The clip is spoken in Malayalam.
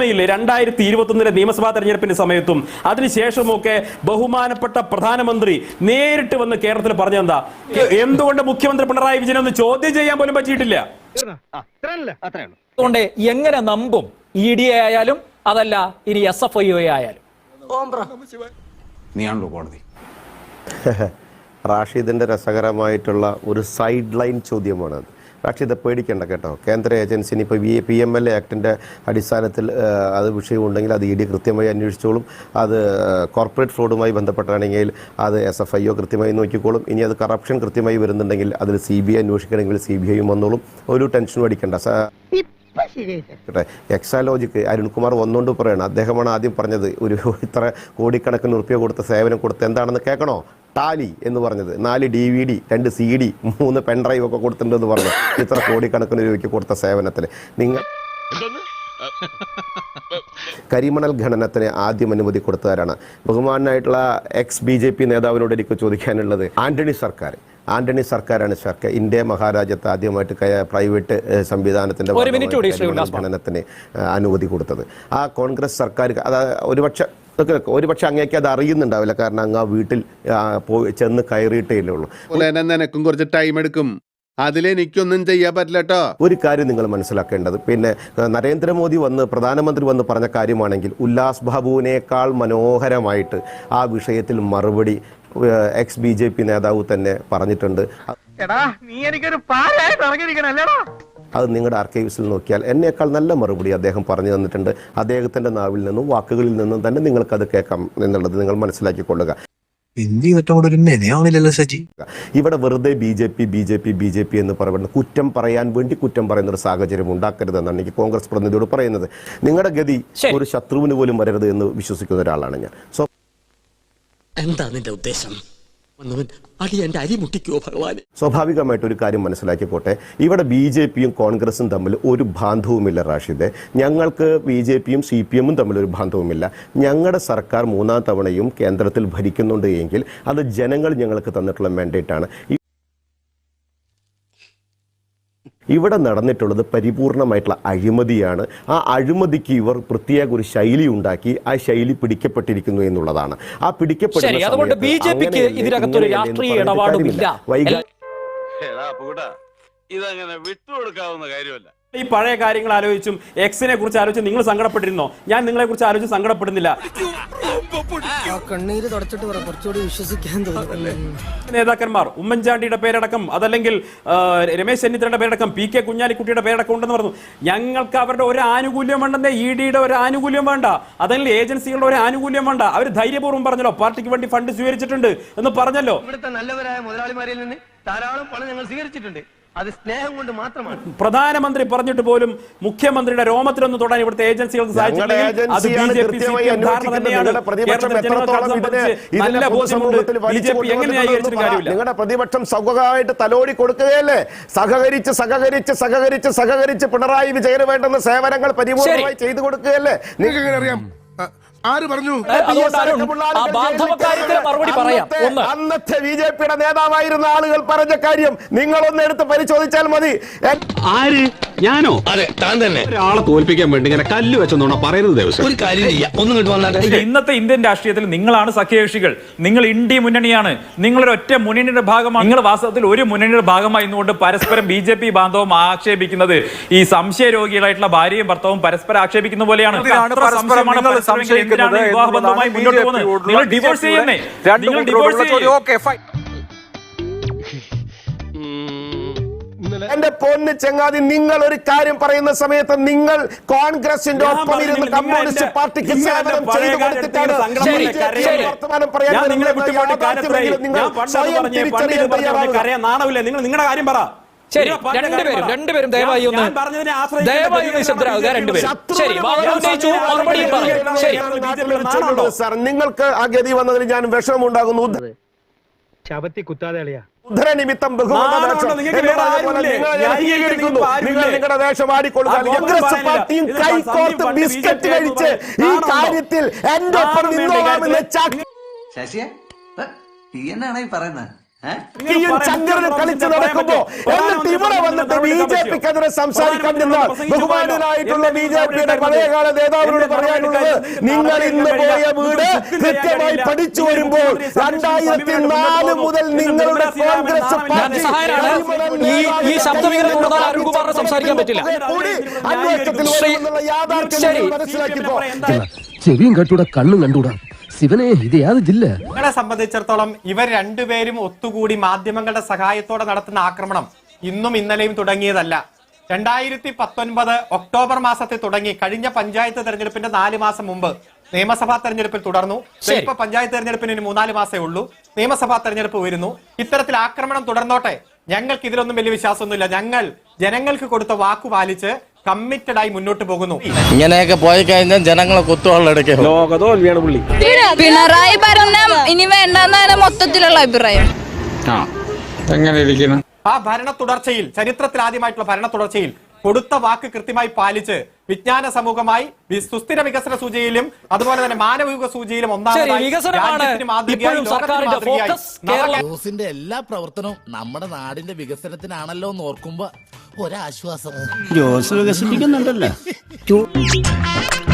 ഓർമ്മയില്ലേ രണ്ടായിരത്തി ഇരുപത്തൊന്നിലെ നിയമസഭാ തെരഞ്ഞെടുപ്പിന്റെ സമയത്തും. അതിനുശേഷമൊക്കെ ബഹുമാനപ്പെട്ട പ്രധാനമന്ത്രി നേരിട്ട് വന്ന് കേരളത്തിൽ പറഞ്ഞെന്താ? എന്തുകൊണ്ട് മുഖ്യമന്ത്രി പിണറായി വിജയൻ ഒന്ന് ചോദ്യം ചെയ്യാൻ പോലും പറ്റിയിട്ടില്ല? അതുകൊണ്ട് എങ്ങനെ നമ്പും ഇ ഡി എ ആയാലും അതല്ല ഇനി എസ് എഫ് ഐ ആയാലും? നീയാണല്ലോ കോടതി. റാഷിദിന്റെ രസകരമായിട്ടുള്ള ഒരു സൈഡ് ലൈൻ ചോദ്യമാണത് ഇത് പേടിക്കേണ്ട കേട്ടോ. കേന്ദ്ര ഏജൻസിന് ഇപ്പോൾ V P M L A ആക്ടിന്റെ അടിസ്ഥാനത്തിൽ അത് വിഷയമുണ്ടെങ്കിൽ അത് ഇ ഡി കൃത്യമായി അന്വേഷിച്ചോളും. അത് കോർപ്പറേറ്റ് ഫ്രോഡുമായി ബന്ധപ്പെട്ടാണെങ്കിൽ അത് എസ് എഫ് ഐ ഒ കൃത്യമായി നോക്കിക്കോളും. ഇനി അത് കറപ്ഷൻ കൃത്യമായി വരുന്നുണ്ടെങ്കിൽ അതിൽ സി ബി ഐ അന്വേഷിക്കണമെങ്കിൽ സി ബി ഐയും വന്നോളും. ഒരു ടെൻഷനും അടിക്കണ്ട. എക്സാലോജിക്ക് അരുൺകുമാർ വന്നുകൊണ്ട് പറയണം. അദ്ദേഹമാണ് ആദ്യം പറഞ്ഞത് ഒരു ഇത്ര കോടിക്കണക്കിന് ഉറുപ്പ്യ കൊടുത്ത സേവനം കൊടുത്ത് എന്താണെന്ന് കേൾക്കണോ? ടാലി എന്ന് പറഞ്ഞത്. നാല് ഡി വി ഡി രണ്ട് സി ഡി മൂന്ന് പെൻഡ്രൈവ് ഒക്കെ കൊടുത്തിട്ടുണ്ടെന്ന് പറഞ്ഞു. ഇത്ര കോടിക്കണക്കിന് രൂപയ്ക്ക് കൊടുത്ത സേവനത്തിന്. നിങ്ങൾ കരിമണൽ ഖനനത്തിന് ആദ്യം അനുമതി കൊടുത്തവരാണ്. ബഹുമാനായിട്ടുള്ള എക്സ് ബി ജെ പി നേതാവിനോട് എനിക്ക് ചോദിക്കാനുള്ളത്. ആന്റണി സർക്കാർ. ആന്റണി സർക്കാരാണ് സർക്കാർ. ഇന്ത്യ മഹാരാജ്യത്ത് ആദ്യമായിട്ട് പ്രൈവറ്റ് സംവിധാനത്തിന്റെ ഖനനത്തിന് അനുമതി കൊടുത്തത്. ആ കോൺഗ്രസ് സർക്കാർ അത് ഒരുപക്ഷെ ഇതൊക്കെ ഒരുപക്ഷെ അങ്ങേക്ക് അത് അറിയുന്നുണ്ടാവില്ല. കാരണം അങ്ങ് ആ വീട്ടിൽ പോയി ചെന്ന് കയറിയിട്ടേ ഉള്ളൂ. നിനക്കും കുറച്ച് ടൈം എടുക്കും. അതിലെനിക്കൊന്നും ചെയ്യാൻ പറ്റില്ല കേട്ടോ ഒരു കാര്യം നിങ്ങൾ മനസ്സിലാക്കേണ്ടത്. പിന്നെ നരേന്ദ്രമോദി വന്ന് പ്രധാനമന്ത്രി വന്ന് പറഞ്ഞ കാര്യമാണെങ്കിൽ ഉല്ലാസ് ബാബുവിനേക്കാൾ മനോഹരമായിട്ട് ആ വിഷയത്തിൽ മറുപടി എക്സ് ബി ജെ പി നേതാവ് തന്നെ പറഞ്ഞിട്ടുണ്ട്. എടാ നീ എനിക്കൊരു പാലായിട്ട് ഇറങ്ങിയിരിക്കണല്ലേടാ അത് നിങ്ങളുടെ ആർക്കൈവ്സിൽ നോക്കിയാൽ എന്നേക്കാൾ നല്ല മറുപടി അദ്ദേഹം പറഞ്ഞു തന്നിട്ടുണ്ട്. അദ്ദേഹത്തിന്റെ നാവിൽ നിന്നും വാക്കുകളിൽ നിന്നും തന്നെ നിങ്ങൾക്കത് കേൾക്കാം എന്നുള്ളത് നിങ്ങൾ മനസ്സിലാക്കിക്കൊള്ളുക. ഇവിടെ വെറുതെ B J P B J P B J P എന്ന് പറയുന്നത് കുറ്റം പറയാൻ വേണ്ടി കുറ്റം പറയുന്ന ഒരു സാഹചര്യം ഉണ്ടാക്കരുതെന്നാണ് എനിക്ക് കോൺഗ്രസ് പ്രതിനിധിയോട് പറയുന്നത്. നിങ്ങളുടെ ഗതി ഒരു ശത്രുവിന് പോലും വരരുത് എന്ന് വിശ്വസിക്കുന്ന ഒരാളാണ് ഞാൻ. സോ എന്താ നിന്റെ ഉദ്ദേശം? എന്റെ അരി മുട്ടിക്കോ ഭഗവാനെ? സ്വാഭാവികമായിട്ട് ഒരു കാര്യം മനസ്സിലാക്കിക്കോട്ടെ. ഇവിടെ ബി ജെ പിയും കോൺഗ്രസും തമ്മിൽ ഒരു ബാന്ധവുമില്ല റാഷിദ്. ഞങ്ങൾക്ക് ബി ജെ പിയും സി പി എമ്മും തമ്മിൽ ഒരു ബാന്ധവുമില്ല. ഞങ്ങളുടെ സർക്കാർ മൂന്നാം തവണയും കേന്ദ്രത്തിൽ ഭരിക്കുന്നുണ്ട് എങ്കിൽ അത് ജനങ്ങൾ ഞങ്ങൾക്ക് തന്നിട്ടുള്ള മാൻഡേറ്റാണ് ഇവിടെ നടന്നിട്ടുള്ളത് പരിപൂർണമായിട്ടുള്ള അഴിമതിയാണ്. ആ അഴിമതിക്ക് ഇവർ പ്രത്യേക ഒരു ശൈലി ഉണ്ടാക്കി ആ ശൈലി പിടിക്കപ്പെട്ടിരിക്കുന്നു എന്നുള്ളതാണ്. ആ പിടിക്കപ്പെടുന്ന അതുകൊണ്ട് സമയത്ത് ബി ജെ പിക്ക് അങ്ങനെയല്ലേ, ഇതിനകത്തൊരു ഇങ്ങനെയല്ലേ എന്ന് രാഷ്ട്രീയ പറഞ്ഞിട്ട് ഇടപാടുമില്ല വൈകാ- ഇതങ്ങനെ വിട്ടുകൊടുക്കാവുന്ന കാര്യമല്ല. ഈ പഴയ കാര്യങ്ങൾ ആലോചിച്ചും എക്സിനെ കുറിച്ച് ആലോചിച്ചും നിങ്ങൾ സങ്കടപ്പെട്ടിരുന്നോ? ഞാൻ നിങ്ങളെ കുറിച്ച് ആലോചിച്ച് സങ്കടപ്പെടുന്നില്ല. കണ്ണീര് തുടച്ചിട്ട് കുറച്ചുകൂടി വിശ്വസിക്കാൻ തോന്നുന്നു നേതാക്കന്മാർ ഉമ്മൻചാണ്ടിയുടെ പേരടക്കം അതല്ലെങ്കിൽ രമേശ് ചെന്നിത്തലയുടെ പേരടക്കം പി കെ കുഞ്ഞാലിക്കുട്ടിയുടെ പേരടക്കം ഉണ്ടെന്ന് പറഞ്ഞു. ഞങ്ങൾക്ക് അവരുടെ ഒരു ആനുകൂല്യം വേണ്ടെന്നേ ഇ ഡിയുടെ ഒരു ആനുകൂല്യം വേണ്ട. അതല്ലെങ്കിൽ ഏജൻസികളുടെ ഒരു ആനുകൂല്യം വേണ്ട. അവർ ധൈര്യപൂർവം പറഞ്ഞല്ലോ പാർട്ടിക്ക് വേണ്ടി ഫണ്ട് സ്വീകരിച്ചിട്ടുണ്ട് എന്ന് പറഞ്ഞല്ലോ. ഇവിടുത്തെ നല്ലവരായ മുതലാളിമാരിൽ നിന്ന് ധാരാളം പണം ഞങ്ങൾ സ്വീകരിച്ചിട്ടുണ്ട്. അത് സ്നേഹം കൊണ്ട് മാത്രമാണ്. പ്രധാനമന്ത്രി പറഞ്ഞിട്ട് പോലും മുഖ്യമന്ത്രിയുടെ രോമത്തിലൊന്ന് തൊടാൻ ഇവിടുത്തെ ഏജൻസികൾക്ക് നിങ്ങളുടെ പ്രതിപക്ഷം സൗകര്യമായിട്ട് തലോടി കൊടുക്കുകയല്ലേ? സഹകരിച്ച് സഹകരിച്ച് സഹകരിച്ച് സഹകരിച്ച് പിണറായി വിജയന് വേണ്ടുന്ന സേവനങ്ങൾ പരിപൂർണമായി ചെയ്തു കൊടുക്കുകയല്ലേ? നിങ്ങൾക്ക് അറിയാം? ആര് പറഞ്ഞു? മറുപടി പറയാം. അന്നത്തെ- ഒന്ന്. അന്നത്തെ ബി ജെ പിയുടെ നേതാവായിരുന്ന ആളുകൾ പറഞ്ഞ കാര്യം നിങ്ങളൊന്ന് എടുത്ത് പരിശോധിച്ചാൽ മതി. ആര്? ഞാനോ? അതെ താൻ തന്നെ. ഒരാളെ തോൽപ്പിക്കാൻ വേണ്ടി ഇങ്ങനെ കല്ല് വെച്ചെന്നോണ പറയുന്നത് ദിവസം ഒരു കാര്യം ചെയ്യാം. ഒന്നും കിട്ടും വന്നാട്ടെ ഇത് ഇന്നത്തെ ഇന്ത്യൻ രാഷ്ട്രീയത്തിൽ നിങ്ങളാണ് സഖ്യകക്ഷികൾ. നിങ്ങൾ ഇന്ത്യ മുന്നണിയാണ്. നിങ്ങളൊരു ഒറ്റ മുന്നണിയുടെ ഭാഗമാണ്. നിങ്ങൾ വാസ്തവത്തിൽ ഒരു മുന്നണിയുടെ ഭാഗമായി നിന്നുകൊണ്ട് പരസ്പരം ബി ജെ പി ബാന്ധവം ആക്ഷേപിക്കുന്നത്. ഈ സംശയ രോഗികളായിട്ടുള്ള ഭാര്യയും ഭർത്താവും പരസ്പരം ആക്ഷേപിക്കുന്ന പോലെയാണ്. എന്തിനാണ് വിവാഹ ബന്ധവുമായി മുന്നോട്ട് പോകുന്നത്. നിങ്ങൾ ഡിവോഴ്സ് ചെയ്യുന്നേ നിങ്ങൾ ഡിവോഴ്സ് ചോദ്യം. ചെയ്യേ. ഫൈൻ എന്റെ പൊന്ന് ചെങ്ങാതി നിങ്ങൾ ഒരു കാര്യം പറയുന്ന സമയത്ത് നിങ്ങൾ കോൺഗ്രസിന്റെ ഒപ്പം ഇരുന്ന് കമ്മ്യൂണിസ്റ്റ് പാർട്ടിക്ക് സേവനം ചെയ്തു കൊടുത്തിട്ടാണ്. വർത്തമാനം പറയാൻ ഞാൻ നിങ്ങളെ സ്വയം തിരിച്ചറിയാൻ. കരയാൻ നാണമില്ല. നിങ്ങൾ നിങ്ങളുടെ കാര്യം പറ. ശരി രണ്ടുപേരും. രണ്ടുപേരും ദയവായി ഒന്ന് ഞാൻ പറഞ്ഞതിനെ ആശ്രയിക്കേണ്ട ദയവായി ഒന്ന് ശബ്ദരാകുക രണ്ടുപേരും. ശരി ഉന്നയിച്ചു മറുപടിയും ശരി? സാർ നിങ്ങൾക്ക് ആ ഗതി വന്നതിൽ ഞാൻ വിഷമമുണ്ടാകുന്നു ശബത്തി കുത്താതെ അളിയാ. ഉദ്ധരനിമിത്തം നിങ്ങളുടെ വേഷം. പാർട്ടിയും കൈകോർത്ത് ബിസ്ക്കറ്റ് കഴിച്ച് ഈ കാര്യത്തിൽ എന്റെ ഒപ്പം നാണം വേണ്ട നിന്നോളാമെന്ന് കാര്യത്തിൽ. ചാക്ക് ശശിയെ? നീ എന്നാണ് ഈ പറയുന്നത്? കീഴ് ചങ്കരന് കളിച്ച് നടക്കുമ്പോ എന്നിട്ട് ഇവിടെ വന്നിട്ട് ബി ജെ പിക്കെതിരെ സംസാരിക്കാൻ നിന്നാൽ ബഹുമാനായിട്ടുള്ള ബി ജെ പിയുടെ പഴയകാല നേതാവിനോട് പറയാനുള്ളത് നിങ്ങൾ ഇന്ന് പോയ വീട് കൃത്യമായി പഠിച്ചു വരുമ്പോൾ രണ്ടായിരത്തി നാല് മുതൽ നിങ്ങളുടെ കോൺഗ്രസ് പാർട്ടി. ഈ- സംസാരിക്കാൻ പറ്റില്ല. അന്വേഷണത്തിൽ യാഥാർത്ഥ്യം മനസ്സിലാക്കിപ്പോ ചെവിയും കണ്ടൂടാ കണ്ണും കണ്ടൂടാ ശിവനെ ഇത് യാത് ജില്ല. ഞങ്ങളെ സംബന്ധിച്ചിടത്തോളം ഇവർ രണ്ടുപേരും ഒത്തുകൂടി മാധ്യമങ്ങളുടെ സഹായത്തോടെ നടത്തുന്ന ആക്രമണം ഇന്നും ഇന്നലെയും തുടങ്ങിയതല്ല. രണ്ടായിരത്തി പത്തൊൻപത് ഒക്ടോബർ മാസത്തിൽ തുടങ്ങി. കഴിഞ്ഞ പഞ്ചായത്ത് തെരഞ്ഞെടുപ്പിന്റെ നാല് മാസം മുമ്പ് നിയമസഭാ തെരഞ്ഞെടുപ്പിൽ തുടർന്നു. ഇപ്പൊ പഞ്ചായത്ത് തെരഞ്ഞെടുപ്പിന് ഇനി മൂന്നാൽ മാസേ ഉള്ളൂ. നിയമസഭാ തെരഞ്ഞെടുപ്പ് വരുന്നു. ഇത്തരത്തിൽ ആക്രമണം തുടർന്നോട്ടെ. ഞങ്ങൾക്ക് ഇതിലൊന്നും വലിയ വിശ്വാസമൊന്നുമില്ല. ഞങ്ങൾ ജനങ്ങൾക്ക് കൊടുത്ത വാക്കു പാലിച്ച് കമ്മിറ്റഡ് ആയി മുന്നോട്ട് പോകുന്നു. ഇങ്ങനെയൊക്കെ പോയി കഴിഞ്ഞാൽ ജനങ്ങളെ കുത്തുവെള്ളെടുക്കോ പിണറായി ഭരണം ഇനി വേണ്ടെന്നാണ് മൊത്തത്തിലുള്ള അഭിപ്രായം. ആ ഭരണ തുടർച്ചയിൽ ചരിത്രത്തിൽ ആദ്യമായിട്ടുള്ള ഭരണ തുടർച്ചയിൽ കൊടുത്ത വാക്ക് കൃത്യമായി പാലിച്ച് വിജ്ഞാന സമൂഹമായി സുസ്ഥിര വികസന സൂചിയിലും അതുപോലെ തന്നെ മാനവിക സൂചിയിലും ഒന്നാമതായി എല്ലാ പ്രവർത്തനവും നമ്മുടെ നാടിന്റെ വികസനത്തിനാണല്ലോ എന്ന് ഓർക്കുമ്പോ ഒരാശ്വാസം. ജോസ് വികസിപ്പിക്കുന്നുണ്ടല്ലോ